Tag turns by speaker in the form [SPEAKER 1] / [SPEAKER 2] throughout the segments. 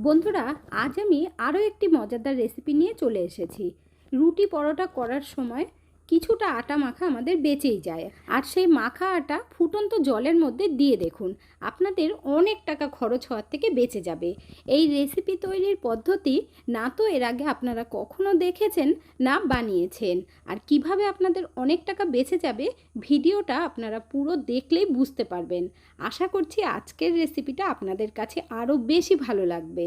[SPEAKER 1] বন্ধুরা আজ আমি আরও একটি মজাদার রেসিপি নিয়ে চলে এসেছি। রুটি পরোটা করার সময় কিছুটা আটা মাখা আমাদের বেঁচেই যায়। আর সেই মাখা আটা ফুটন্ত জলের মধ্যে দিয়ে দেখুন, আপনাদের অনেক টাকা খরচ হওয়ার থেকে বেঁচে যাবে। এই রেসিপি তৈরির পদ্ধতি না তো এর আগে আপনারা কখনো দেখেছেন না বানিয়েছেন। আর কীভাবে আপনাদের অনেক টাকা বেঁচে যাবে ভিডিওটা আপনারা পুরো দেখলেই বুঝতে পারবেন। আশা করছি আজকের রেসিপিটা আপনাদের কাছে আরও বেশি ভালো লাগবে।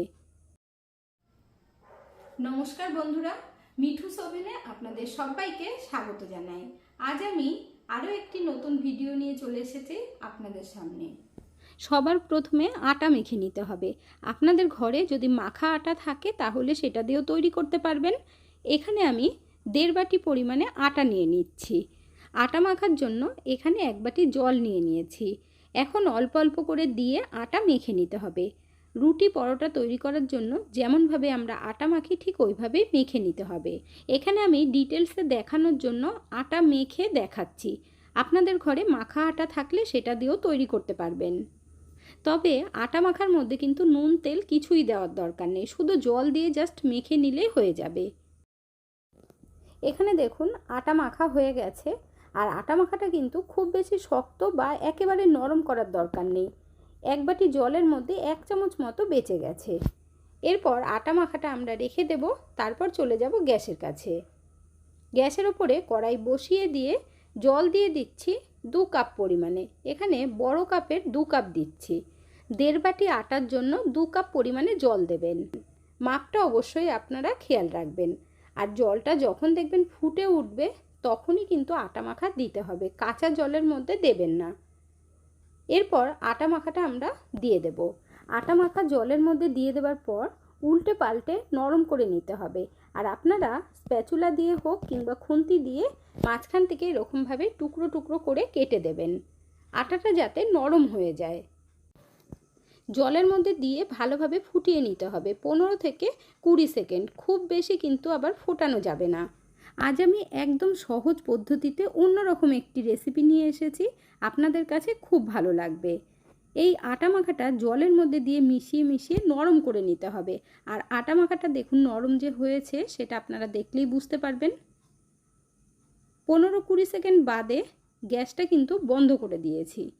[SPEAKER 1] নমস্কার বন্ধুরা মিঠু সোভেনে আপনাদের সবাইকে স্বাগত জানাই। আজ আমি আরও একটি নতুন ভিডিও নিয়ে চলে এসেছি আপনাদের সামনে। সবার প্রথমে আটা মেখে নিতে হবে। আপনাদের ঘরে যদি মাখা আটা থাকে তাহলে সেটা দিয়েও তৈরি করতে পারবেন। এখানে আমি দেড় বাটি পরিমাণে আটা নিয়ে নিচ্ছি। আটা মাখার জন্য এখানে এক বাটি জল নিয়ে নিয়েছি। এখন অল্প অল্প করে দিয়ে আটা মেখে নিতে হবে। রুটি পরোটা তৈরি করার জন্য যেমনভাবে আমরা আটা মাখি, ঠিক ওইভাবেই মেখে নিতে হবে। এখানে আমি ডিটেলসে দেখানোর জন্য আটা মেখে দেখাচ্ছি। আপনাদের ঘরে মাখা আটা থাকলে সেটা দিয়েও তৈরি করতে পারবেন। তবে আটা মাখার মধ্যে কিন্তু নুন, তেল কিছুই দেওয়ার দরকার নেই। শুধু জল দিয়ে জাস্ট মেখে নিলেই হয়ে যাবে। এখানে দেখুন আটা মাখা হয়ে গেছে। আর আটা মাখাটা কিন্তু খুব বেশি শক্ত বা একেবারে নরম করার দরকার নেই। এক বাটি জলের মধ্যে এক চামচ মতো বেঁচে গেছে। এরপর আটা মাখাটা আমরা রেখে দেব, তারপর চলে যাব গ্যাসের কাছে। গ্যাসের ওপরে কড়াই বসিয়ে দিয়ে জল দিয়ে দিচ্ছি দু কাপ পরিমাণে। এখানে বড় কাপের দু কাপ দিচ্ছি। দেড় বাটি আটার জন্য দু কাপ পরিমাণে জল দেবেন। মাপটা অবশ্যই আপনারা খেয়াল রাখবেন। আর জলটা যখন দেখবেন ফুটে উঠবে, তখনই কিন্তু আটা মাখা দিতে হবে। কাঁচা জলের মধ্যে দেবেন না। এরপর আটা মাখাটা আমরা দিয়ে দেব। আটা মাখা জলের মধ্যে দিয়ে দেওয়ার পর উল্টে পাল্টে নরম করে নিতে হবে। আর আপনারা স্প্যাচুলা দিয়ে হোক কিংবা খুন্তি দিয়ে মাঝখান থেকে এরকমভাবে টুকরো টুকরো করে কেটে দেবেন। আটাটা যাতে নরম হয়ে যায়। জলের মধ্যে দিয়ে ভালোভাবে ফুটিয়ে নিতে হবে। পনেরো থেকে কুড়ি সেকেন্ড। খুব বেশি কিন্তু আবার ফোটানো যাবে না। আজ আমি একদম সহজ পদ্ধতিতে অন্যরকম একটি রেসিপি নিয়ে এসেছি। আপনাদের কাছে খুব ভালো লাগবে। এই আটা মাখাটা জলের মধ্যে দিয়ে মিশিয়ে মিশিয়ে নরম করে নিতে হবে। আর আটা মাখাটা দেখুন নরম যে হয়েছে, সেটা আপনারা দেখলেই বুঝতে পারবেন। পনেরো কুড়ি সেকেন্ড বাদে গ্যাসটা কিন্তু বন্ধ করে দিয়েছি।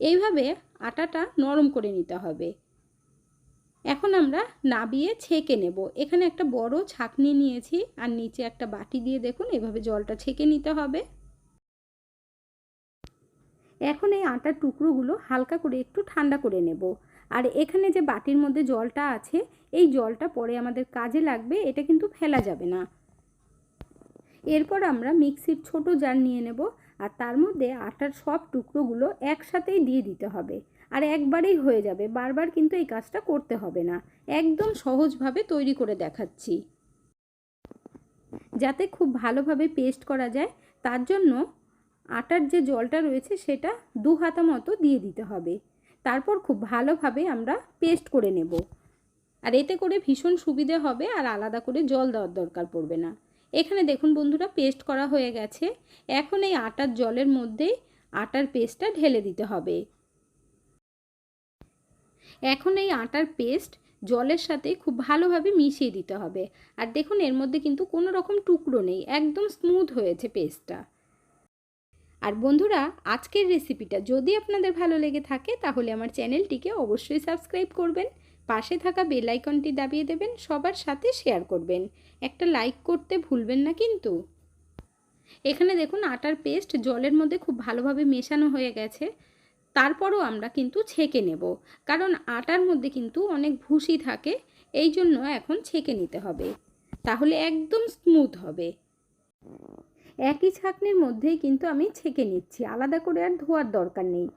[SPEAKER 1] এইভাবে আটাটা নরম করে নিতে হবে। এখন আমরা নাবিয়ে ছেঁকে নেব। এখানে একটা বড় ছাকনি নিয়েছি আর নিচে একটা বাটি দিয়ে দেখুন, এভাবে জলটা ছেঁকে নিতে হবে। এখন এই আটার টুকরোগুলো হালকা করে একটু ঠান্ডা করে নেব। আর এখানে যে বাটির মধ্যে জলটা আছে, এই জলটা পরে আমাদের কাজে লাগবে, এটা কিন্তু ফেলা যাবে না। এরপর আমরা মিক্সির ছোট জার নিয়ে নেব আর তার মধ্যে আটার সব টুকরোগুলো একসাথেই দিয়ে দিতে হবে। আর একবারেই হয়ে যাবে। বারবার কিন্তু এই কাজটা করতে হবে না। একদম সহজভাবে তৈরি করে দেখাচ্ছি। যাতে খুব ভালোভাবে পেস্ট করা যায়, তার জন্য আটার যে জলটা রয়েছে সেটা দু হাতা মতো দিয়ে দিতে হবে। তারপর খুব ভালোভাবে আমরা পেস্ট করে নেব। আর এতে করে ভীষণ সুবিধে হবে আর আলাদা করে জল দেওয়ার দরকার পড়বে না। এখানে দেখুন বন্ধুরা, পেস্ট করা হয়ে গেছে। এখন এই আটার জলের মধ্যেই আটার পেস্টটা ঢেলে দিতে হবে। এখন এই আটার পেস্ট জলের সাথে খুব ভালোভাবে মিশিয়ে দিতে হবে। আর দেখুন, এর মধ্যে কিন্তু কোনো রকম টুকরো নেই, একদম স্মুথ হয়েছে পেস্টটা আর বন্ধুরা, আজকের রেসিপিটা যদি আপনাদের ভালো লেগে থাকে, তাহলে আমার চ্যানেলটিকে অবশ্যই সাবস্ক্রাইব করবেন, পাশে থাকা বেল আইকনটি দাবিয়ে দেবেন, সবার সাথে শেয়ার করবেন। একটা লাইক করতে ভুলবেন না কিন্তু। এখানে দেখুন, আটার পেস্ট জলের মধ্যে খুব ভালোভাবে মেশানো হয়ে গেছে। তারপরও আমরা কিন্তু ছেঁকে নেব। কারণ আটার মধ্যে কিন্তু অনেক ভুসি থাকে, এই জন্য এখন ছেঁকে নিতে হবে। তাহলে একদম স্মুথ হবে। একই ছাঁকনির মধ্যেই কিন্তু আমি ছেঁকে নিচ্ছি, আলাদা করে আর ধোয়ার দরকার নেই।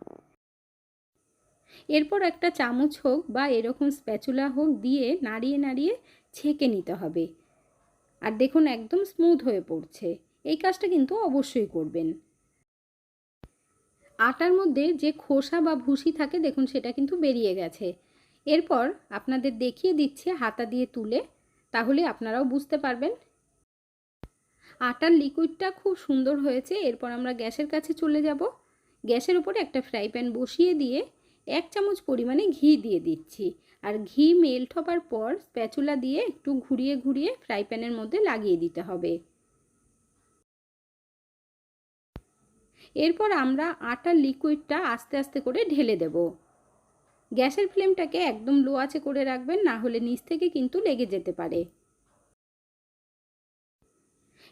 [SPEAKER 1] এরপর একটা চামচ হোক বা এরকম স্প্যাচুলা হোক দিয়ে নাড়িয়ে নাড়িয়ে ছেঁকে নিতে হবে। আর দেখুন একদম স্মুথ হয়ে পড়ছে। এই কাজটা কিন্তু অবশ্যই করবেন। আটার মধ্যে যে খোসা বা ভুসি থাকে, দেখুন সেটা কিন্তু বেরিয়ে গেছে। এরপর আপনাদের দেখিয়ে দিচ্ছে হাতা দিয়ে তুলে, তাহলে আপনারাও বুঝতে পারবেন। আটার লিকুইডটা খুব সুন্দর হয়েছে, এরপর আমরা গ্যাসের কাছে চলে যাব। গ্যাসের উপরে একটা ফ্রাই প্যান বসিয়ে দিয়ে এক চামচ পরিমাণে ঘি দিয়ে দিচ্ছি। আর ঘি মেল্ট হবার পর স্প্যাচুলা দিয়ে একটু ঘুরিয়ে ঘুরিয়ে ফ্রাই প্যানের মধ্যে লাগিয়ে দিতে হবে। এরপর আমরা আটার লিকুইডটা আস্তে আস্তে করে ঢেলে দেব। গ্যাসের ফ্লেমটাকে একদম লো আছে করে রাখবেন, না হলে নিচ থেকে কিন্তু লেগে যেতে পারে।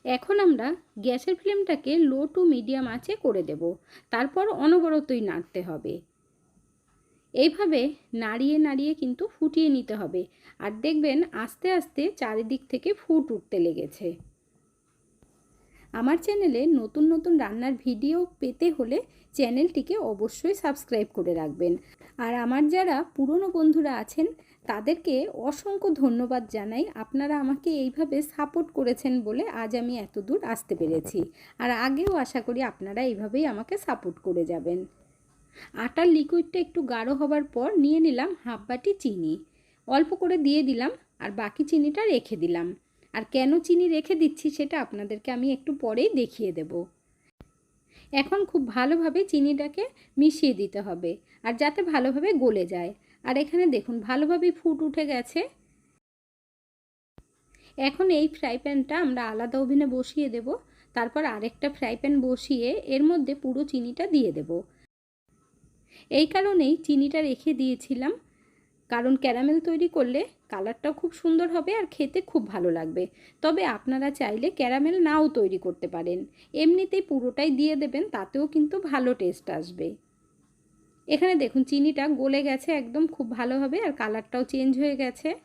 [SPEAKER 1] এখন আমরা গ্যাসের ফ্লেমটাকে লো টু মিডিয়াম আঁচে করে দেব। তারপর অনবরতই নাড়তে হবে। এইভাবে নাড়িয়ে নাড়িয়ে কিন্তু ফুটিয়ে নিতে হবে। আর দেখবেন আস্তে আস্তে চারিদিক থেকে ফুট উঠতে লেগেছে। আমার চ্যানেলে নতুন নতুন রান্নার ভিডিও পেতে হলে চ্যানেলটিকে অবশ্যই সাবস্ক্রাইব করে রাখবেন। আর আমার যারা পুরনো বন্ধুরা আছেন, তাদেরকে অসংখ্য ধন্যবাদ জানাই। আপনারা আমাকে এইভাবে সাপোর্ট করেছেন বলে আজ আমি এত দূর আসতে পেরেছি। আর আগেও আশা করি আপনারা এইভাবেই আমাকে সাপোর্ট করে যাবেন। আটার লিকুইডটা একটু গাঢ় হবার পর নিয়ে নিলাম হাফ বাটি চিনি। অল্প করে দিয়ে দিলাম আর বাকি চিনিটা রেখে দিলাম। আর কেন চিনি রেখে দিচ্ছি সেটা আপনাদেরকে আমি একটু পরেই দেখিয়ে দেব। এখন খুব ভালোভাবে চিনিটাকে মিশিয়ে দিতে হবে আর যাতে ভালোভাবে গলে যায়। আর এখানে দেখুন ভালোভাবে ফুট উঠে গেছে। এখন এই ফ্রাই প্যানটা আমরা আলাদা ওভেনে বসিয়ে দেব। তারপর আরেকটা ফ্রাই প্যান বসিয়ে এর মধ্যে পুরো চিনিটা দিয়ে দেব। এই কারণেই চিনিটা রেখে দিয়েছিলাম। কারণ ক্যারামেল তৈরি করলে কালারটাও খুব সুন্দর হবে আর খেতে খুব ভালো লাগবে। তবে আপনারা চাইলে ক্যারামেল নাও তৈরি করতে পারেন। এমনিতেই পুরোটাই দিয়ে দেবেন, তাতেও কিন্তু ভালো টেস্ট আসবে। এখানে দেখুন, চিনিটা গলে গেছে, একদম খুব ভালোভাবে আর কালারটাও চেঞ্জ হয়ে গেছে।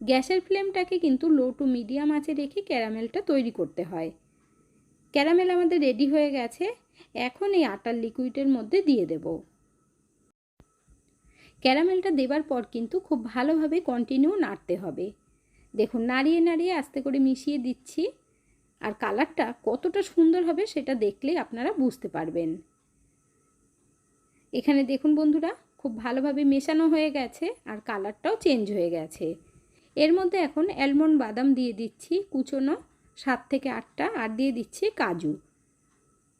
[SPEAKER 1] গ্যাসের ফ্লেমটাকে কিন্তু লো টু মিডিয়াম আঁচে রেখে ক্যারামেলটা তৈরি করতে হয়। ক্যারামেল আমাদের রেডি হয়ে গেছে। এখন এই আটার লিকুইডের মধ্যে দিয়ে দেব। ক্যারামেলটা দেবার পর কিন্তু খুব ভালোভাবে কন্টিনিউ নাড়তে হবে। দেখুন, নাড়িয়ে নাড়িয়ে আস্তে করে মিশিয়ে দিচ্ছি। আর কালারটা কতটা সুন্দর হবে সেটা দেখলেই আপনারা বুঝতে পারবেন। এখানে দেখুন বন্ধুরা, খুব ভালোভাবে মেশানো হয়ে গেছে আর কালারটাও চেঞ্জ হয়ে গেছে। এর মধ্যে এখন অ্যালমন্ড বাদাম দিয়ে দিচ্ছি, কুচোনো সাত থেকে আটটা, আর দিয়ে দিচ্ছি কাজু।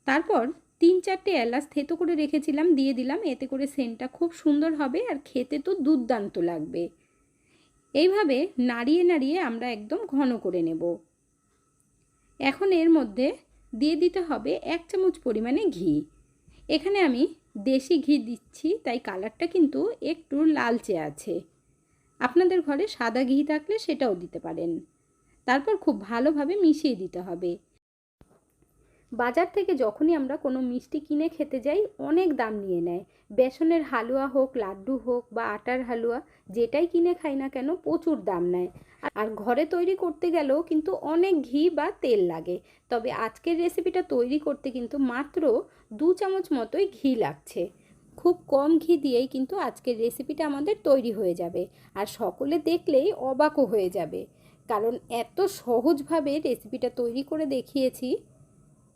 [SPEAKER 1] তারপর তিন চারটে এলাচ থেতো করে রেখেছিলাম, দিয়ে দিলাম। এতে করে সেন্টটা খুব সুন্দর হবে আর খেতে তো দুর্দান্ত লাগবে। এইভাবে নাড়িয়ে নাড়িয়ে আমরা একদম ঘন করে নেব। এখন এর মধ্যে দিয়ে দিতে হবে এক চামচ পরিমাণে ঘি। এখানে আমি দেশি ঘি দিচ্ছি, তাই কালারটা কিন্তু একটু লালচে আছে। আপনাদের ঘরে সাদা ঘি থাকলে সেটাও দিতে পারেন। তারপর খুব ভালোভাবে মিশিয়ে দিতে হবে। বাজার থেকে যখনই আমরা কোনো মিষ্টি কিনে খেতে যাই, অনেক দাম নিয়ে নেয়। বেসনের হালুয়া হোক, লাড্ডু হোক বা আটার হালুয়া, যেটাই কিনে খাই না কেন প্রচুর দাম নেয়। আর ঘরে তৈরি করতে গেলেও কিন্তু অনেক ঘি বা তেল লাগে। তবে আজকের রেসিপিটা তৈরি করতে কিন্তু মাত্র দু চামচ মতোই ঘি লাগছে। খুব কম ঘি দিয়েই কিন্তু আজকের রেসিপিটা আমাদের তৈরি হয়ে যাবে। আর সকলে দেখলেই অবাকও হয়ে যাবে। কারণ এত সহজভাবে রেসিপিটা তৈরি করে দেখিয়েছি।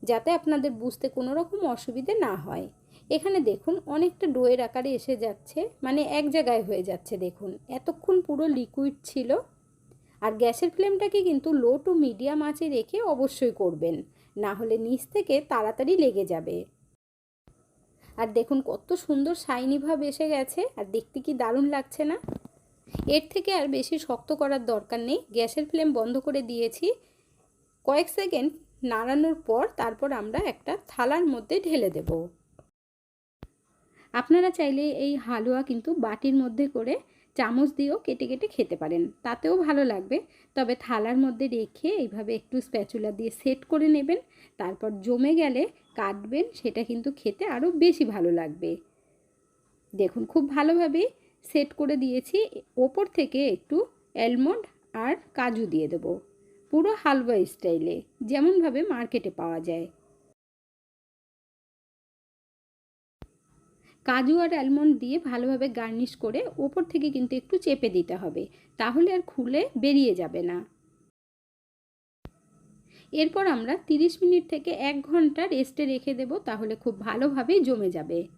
[SPEAKER 1] যাতে আপনাদের বুঝতে কোনো রকম অসুবিধে না হয়। এখানে দেখুন, অনেকটা ডোয়ের আকারে এসে যাচ্ছে মানে এক জায়গায় হয়ে যাচ্ছে, দেখুন। এতক্ষণ পুরো লিকুইড ছিল। আর গ্যাসের ফ্লেমটাকে কিন্তু লো টু মিডিয়াম আঁচে রেখে অবশ্যই করবেন, না হলে নিচ থেকে তাড়াতাড়ি লেগে যাবে। আর দেখুন, কত সুন্দর শাইনি ভাব এসে গেছে, আর দেখতে কি দারুণ লাগছে না? এর থেকে আর বেশি শক্ত করার দরকার নেই। গ্যাসের ফ্লেম বন্ধ করে দিয়েছি। কয়েক সেকেন্ড নাড়ানোর পর তারপর আমরা একটা থালার মধ্যে ঢেলে দেব। আপনারা চাইলে এই হালুয়া কিন্তু বাটির মধ্যে করে চামচ দিয়েও কেটে কেটে খেতে পারেন, তাতেও ভালো লাগবে। তবে থালার মধ্যে রেখে এইভাবে একটু স্প্যাচুলা দিয়ে সেট করে নেবেন, তারপর জমে গেলে কাটবেন, সেটা কিন্তু খেতে আরও বেশি ভালো লাগবে। দেখুন, খুব ভালোভাবে সেট করে দিয়েছি। ওপর থেকে একটু অ্যালমন্ড আর কাজু দিয়ে দেবো। পুরো হালুয়া স্টাইলে যেমনভাবে মার্কেটে পাওয়া যায়। কাজু আর অ্যালমন্ড দিয়ে ভালোভাবে গার্নিশ করে ওপর থেকে কিন্তু একটু চেপে দিতে হবে, তাহলে আর খুলে বেরিয়ে যাবে না। এরপর আমরা 30 মিনিট থেকে এক ঘণ্টা রেস্টে রেখে দেব, তাহলে খুব ভালোভাবেই জমে যাবে।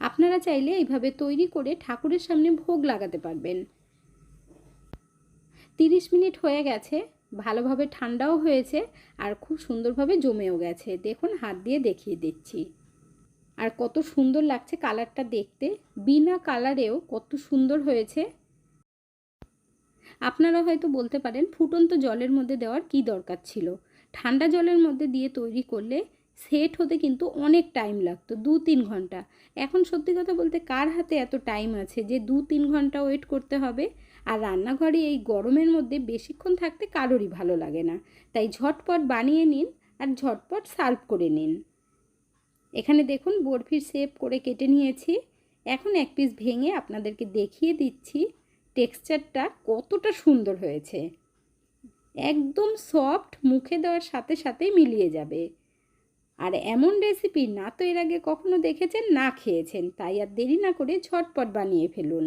[SPEAKER 1] আপনারা চাইলে এইভাবে তৈরি করে ঠাকুরের সামনে ভোগ লাগাতে পারবেন। তিরিশ মিনিট হয়ে গেছে, ভালোভাবে ঠান্ডাও হয়েছে আর খুব সুন্দরভাবে জমেও গেছে। দেখুন, হাত দিয়ে দেখিয়ে দিচ্ছি। আর কত সুন্দর লাগছে কালারটা দেখতে। বিনা কালারেও কত সুন্দর হয়েছে। আপনারা হয়তো বলতে পারেন, ফুটন্ত জলের মধ্যে দেওয়ার কি দরকার ছিল? ঠান্ডা জলের মধ্যে দিয়ে তৈরি করলে সেট হতে কিন্তু অনেক টাইম লাগতো, দু তিন ঘণ্টা। এখন সত্যি কথা বলতে কার হাতে এত টাইম আছে যে দু তিন ঘণ্টা ওয়েট করতে হবে? আর রান্নাঘরে এই গরমের মধ্যে বেশিক্ষণ থাকতে কারোরই ভালো লাগে না। তাই ঝটপট বানিয়ে নিন আর ঝটপট সার্ভ করে নিন। এখানে দেখুন বরফির শেপ করে কেটে নিয়েছি। এখন এক পিস ভেঙে আপনাদেরকে দেখিয়ে দিচ্ছি টেক্সচারটা কতটা সুন্দর হয়েছে। একদম সফট মুখে দেওয়ার সাথে সাথেই মিলিয়ে যাবে। আর এমন রেসিপি না তো এর আগে কখনো দেখেছেন, না খেয়েছেন, তাই আর দেরি না করে ঝটপট বানিয়ে ফেলুন।